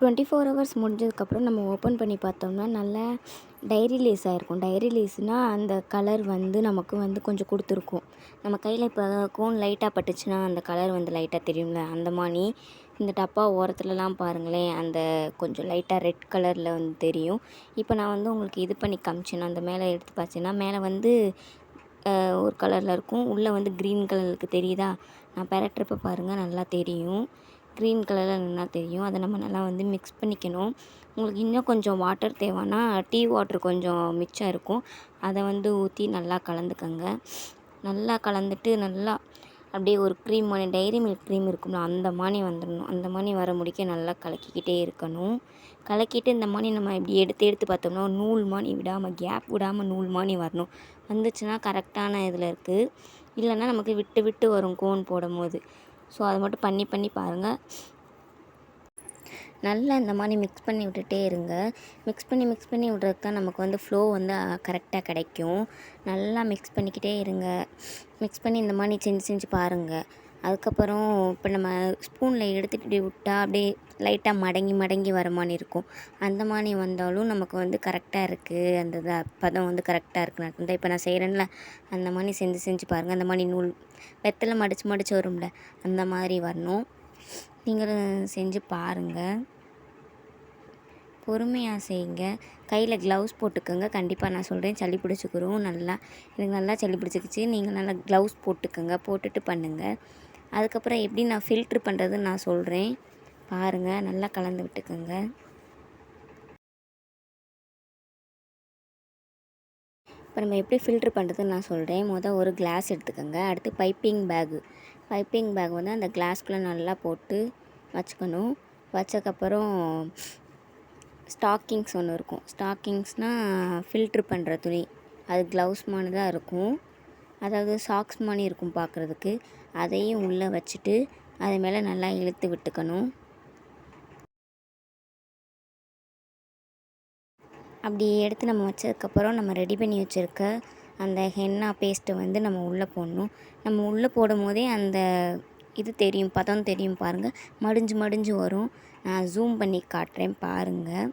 Twenty four hours முடிஞ்சதுக்கப்புறம் நம்ம open பண்ணி பார்த்தோம்னா நல்லா டைரி லேஸ் ஆகிருக்கும் டைரி லேஸ்னால் அந்த கலர் வந்து நமக்கு வந்து கொஞ்சம் கொடுத்துருக்கும். நம்ம கையில் இப்போ கோன் லைட்டாக பட்டுச்சுன்னா அந்த கலர் வந்து லைட்டாக தெரியும்ல? அந்த மாதிரி இந்த டப்பா ஓரத்துலலாம் பாருங்களேன் அந்த கொஞ்சம் லைட்டாக ரெட் கலரில் வந்து தெரியும். இப்போ நான் வந்து உங்களுக்கு இது பண்ணி காமிச்சேன்னா அந்த மேலே எடுத்து பார்த்தீங்கன்னா மேலே வந்து ஒரு கலரில் இருக்கும். உள்ளே வந்து க்ரீன் கலருக்கு தெரியுதா? நான் பெரட்டுறப்ப பாருங்கள் நல்லா தெரியும். க்ரீன் கலரில் நல்லா தெரியும். அதை நம்ம நல்லா வந்து மிக்ஸ் பண்ணிக்கணும். உங்களுக்கு இன்னும் கொஞ்சம் வாட்டர் தேவைன்னா டீ வாட்டர் கொஞ்சம் மிச்சம் இருக்கும். அதை வந்து ஊற்றி நல்லா கலந்துக்கங்க. நல்லா கலந்துட்டு நல்லா அப்படியே ஒரு க்ரீம் மாதிரி டைரி மில்க் க்ரீம் இருக்கும்ல அந்த மாதிரி வந்துடணும். அந்த மாதிரி வர முடிக்க நல்லா கலக்கிக்கிட்டே இருக்கணும். கலக்கிட்டு இந்த மாதிரி நம்ம இப்படி எடுத்து எடுத்து பார்த்தோம்னா நூல் மாதிரி விடாமல் கேப் விடாமல் நூல் மாதிரி வரணும். வந்துச்சுன்னா கரெக்டான இதில் இருக்குது இல்லைன்னா நமக்கு விட்டு விட்டு வரும் கோன் போடும் போது ஸோ அதை மட்டும் பண்ணி பண்ணி பாருங்கள் நல்லா இந்த மாதிரி மிக்ஸ் பண்ணி விட்டுட்டே இருங்க. மிக்ஸ் பண்ணி மிக்ஸ் பண்ணி விட்றதுக்கு தான் நமக்கு வந்து ஃப்ளோ வந்து கரெக்டாக கிடைக்கும். நல்லா மிக்ஸ் பண்ணிக்கிட்டே இருங்க. மிக்ஸ் பண்ணி இந்த மாதிரி செஞ்சு செஞ்சு பாருங்கள் அதுக்கப்புறம் இப்போ நம்ம ஸ்பூனில் எடுத்துகிட்டு இப்படி விட்டா அப்படியே லைட்டாக மடங்கி மடங்கி வர மாதிரி இருக்கும். அந்த மாதிரி வந்தாலும் நமக்கு வந்து கரெக்டாக இருக்குது அந்த இதை பதம் வந்து கரெக்டாக இருக்குன்னு அர்த்தம் இப்போ நான் செய்கிறேன்ல அந்த மாதிரி செஞ்சு செஞ்சு பாருங்கள் அந்த மாதிரி நூல் வெத்தலை மடித்து மடித்து வரும்ல அந்த மாதிரி வரணும். நீங்களும் செஞ்சு பாருங்கள் பொறுமையாக செய்யுங்க. கையில் க்ளவுஸ் போட்டுக்கோங்க. கண்டிப்பாக நான் சொல்கிறேன் சளி பிடிச்சிக்கிறோம் நல்லா எனக்கு நல்லா சளி பிடிச்சிக்கிச்சு. நீங்கள் நல்லா க்ளவுஸ் போட்டுக்கோங்க. போட்டுட்டு பண்ணுங்கள் அதுக்கப்புறம் எப்படி நான் ஃபில்ட்ரு பண்ணுறதுன்னு நான் சொல்கிறேன் பாருங்கள் நல்லா கலந்து விட்டுக்கோங்க. இப்போ நம்ம எப்படி ஃபில்ட்ரு பண்ணுறதுன்னு நான் சொல்கிறேன் மொதல் ஒரு கிளாஸ் எடுத்துக்கோங்க. அடுத்து பைப்பிங் பேகு பைப்பிங் பேக் வந்து அந்த கிளாஸ்க்குள்ளே நல்லா போட்டு வச்சுக்கணும். வச்சக்கப்புறம் ஸ்டாக்கிங்ஸ் ஒன்று இருக்கும். ஸ்டாக்கிங்ஸ்னால் ஃபில்ட்ரு பண்ணுற துணி. அது க்ளவுஸ் மாதிரி தான் இருக்கும். அதாவது சாக்ஸ் மாதிரி இருக்கும் பார்க்குறதுக்கு அதையும் உள்ளே வச்சுட்டு அது மேலே நல்லா இழுத்து விட்டுக்கணும். அப்படி எடுத்து நம்ம வச்சதுக்கப்புறம் நம்ம ரெடி பண்ணி வச்சுருக்க அந்த ஹென்னா பேஸ்ட்டை வந்து நம்ம உள்ளே போடணும். நம்ம உள்ளே போடும் போதே அந்த இது தெரியும் பதம் தெரியும் பாருங்கள் மடிஞ்சு மடிஞ்சு வரும். நான் ஜூம் பண்ணி காட்டுறேன் பாருங்கள்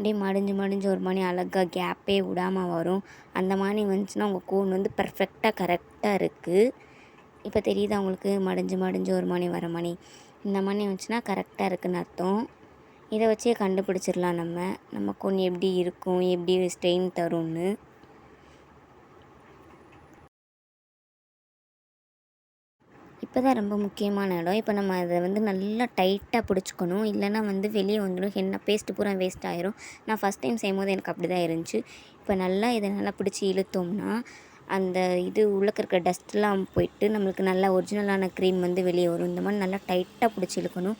அப்படியே மடிஞ்சு மடிஞ்சு ஒரு மணி அழகாக கேப்பே விடாமல் வரும். அந்த மாதிரி வந்துச்சுன்னா உங்கள் கோன் வந்து பர்ஃபெக்டாக கரெக்டாக இருக்குது இப்போ தெரியுதா அவங்களுக்கு மடிஞ்சு மடிஞ்சு ஒரு மணி வர மணி. இந்த மணி வந்துச்சுன்னா கரெக்டாக இருக்குதுன்னு அர்த்தம். இதை வச்சே கண்டுபிடிச்சிடலாம் நம்ம. நம்ம கோன் எப்படி இருக்கும் எப்படி ஸ்ட்ரெயின் தரும்னு. இப்போ தான் ரொம்ப முக்கியமான இடம். இப்போ நம்ம அதை வந்து நல்லா டைட்டாக பிடிச்சிக்கணும். இல்லைன்னா வந்து வெளியே வந்துடும். என்ன பேஸ்ட்டு பூரா வேஸ்ட் ஆயிரும். நான் ஃபஸ்ட் டைம் செய்யும் போது எனக்கு அப்படி தான் இருந்துச்சு. இப்போ நல்லா இதை நல்லா பிடிச்சி இழுத்தோம்னா அந்த இது உள்ளக்க இருக்கிற டஸ்ட்லாம் போயிட்டு நம்மளுக்கு நல்லா ஒரிஜினலான க்ரீம் வந்து வெளியே வரும். இந்த மாதிரி நல்லா டைட்டாக பிடிச்சி இழுக்கணும்.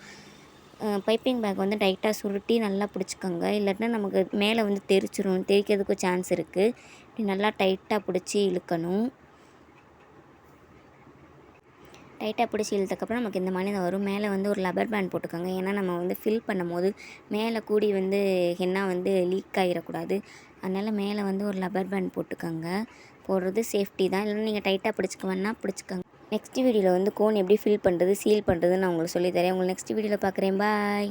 பைப்பிங் பேக் வந்து டைட்டாக சுருட்டி நல்லா பிடிச்சிக்கோங்க. இல்லாட்டினா நமக்கு மேலே வந்து தெரிச்சிரும். தெரிக்கிறதுக்கும் சான்ஸ் இருக்குது இப்படி நல்லா டைட்டாக பிடிச்சி இழுக்கணும். டைட்டாக பிடிச்சி இழுத்தக்கப்புறம் நமக்கு இந்த மாதிரி தான் வரும். மேலே வந்து ஒரு லப்பர் பேண்ட் போட்டுக்கோங்க. ஏன்னா நம்ம வந்து ஃபில் பண்ணும் போது மேலே கூடி வந்து ஹென்னா வந்து லீக் ஆகிடக்கூடாது அதனால் மேலே வந்து ஒரு லப்பர் பேண்ட் போட்டுக்கோங்க. போடுறது சேஃப்டி தான். இல்லைன்னா நீங்கள் டைட்டாக பிடிச்சிக்க வேணால் பிடிச்சிக்கோங்க நெக்ஸ்ட் வீடியோவில் வந்து கோன் எப்படி ஃபில் பண்ணுறது சீல் பண்ணுறதுன்னு நான் உங்களுக்கு சொல்லித்தரேன் உங்களை நெக்ஸ்ட் வீடியோவில் பார்க்குறேன். பாய்